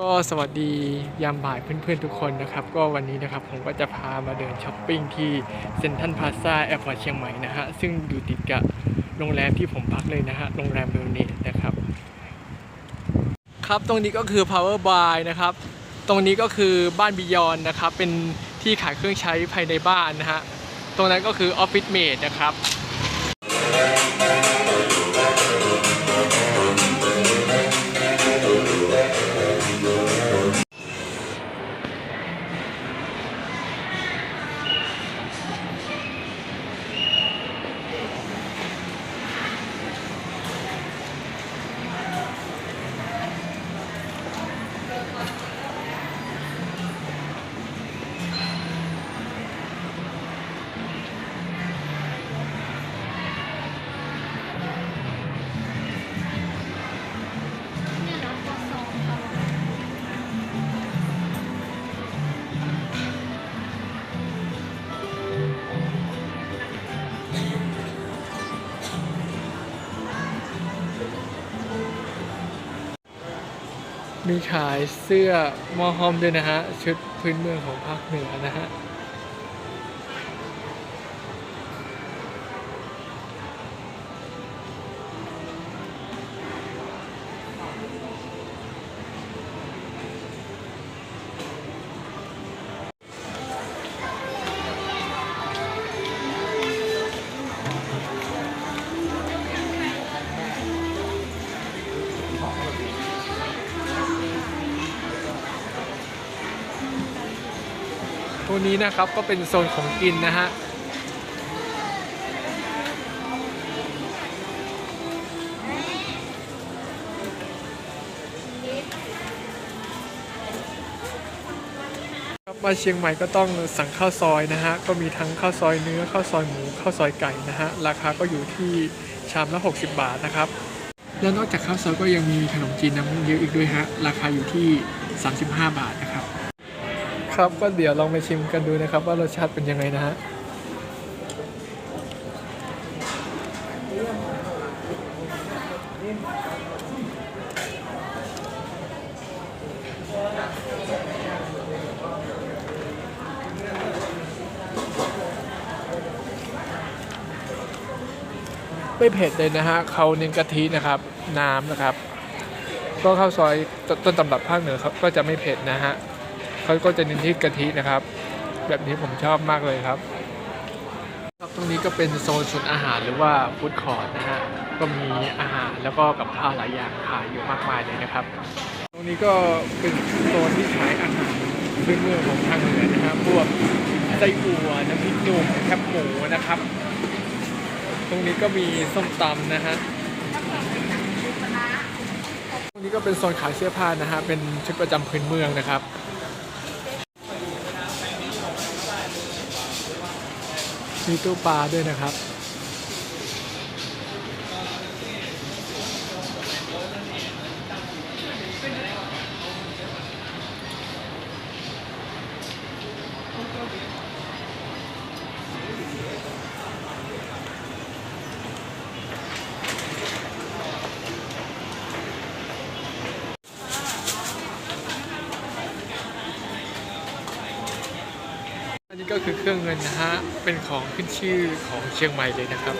ก็สวัสดียามบ่ายเพื่อนๆทุกคนนะครับ ก็วันนี้นะครับผมก็จะพามาเดินช้อปปิ้งที่เซ็นทรัลพาซาแอร์พอร์ตเชียงใหม่นะฮะซึ่งอยู่ติดกับโรงแรมที่ผมพักเลยนะฮะโรงแรมเบลเนตนะครับ ครับตรงนี้ก็คือ Power Buy นะครับ ตรงนี้ก็คือบ้านบิยอนนะครับ เป็นที่ขายเครื่องใช้ภายในบ้านนะฮะตรงนั้นก็คือ Office Mate นะครับ มีขายเสื้อมอฮอมด้วยนะฮะ ชุดพื้นเมืองของภาคเหนือนะฮะ ตรงนี้นะครับก็เป็นโซนของกินนะฮะมาเชียงใหม่ก็ต้องสั่งข้าวซอยนะฮะ ก็มีทั้งข้าวซอยเนื้อข้าวซอยหมูข้าวซอยไก่นะฮะ ราคาก็อยู่ที่ชามละ 60 บาทนะครับ แล้วนอกจากข้าวซอยก็ยังมีขนมจีนน้ำเยอะอีกด้วยฮะ ราคาอยู่ที่ 35 บาทนะครับ ครับ ก็เดี๋ยวลองไปชิมกันดูนะครับ ว่ารสชาติเป็นยังไงนะฮะไม่เผ็ดเลยนะฮะเขาเน้นกะทินะครับ น้ำนะครับ ก็ข้าวซอยตต้นตำรับภาคเหนือครับก็จะไม่เผ็ดนะฮะ เขาก็จะเน้นที่กะทินะครับ แบบนี้ผมชอบมากเลยครับครับตรงนี้ก็เป็นโซนส่วนอาหารหรือว่าฟู้ดคอร์ทนะฮะก็มีอาหารแล้วก็กับข้าวหลายอย่างขายอยู่มากมายเลยนะครับ ตรงนี้ก็เป็นโซนที่ขายอาหารพื้นเมืองของทางเหนือนะครับพวกไส้อั่วน้ำพริกหนุ่มแคบหมูนะครับ ตรงนี้ก็มีส้มตำนะฮะตรงนี้ก็เป็นโซนขายเสื้อผ้านะฮะเป็นชุดประจำพื้นเมืองนะครับ มีตู้ปลาด้วยนะครับอัน ก็คือเครื่องเงินนะฮะ เป็นของขึ้นชื่อของเชียงใหม่เลยนะครับ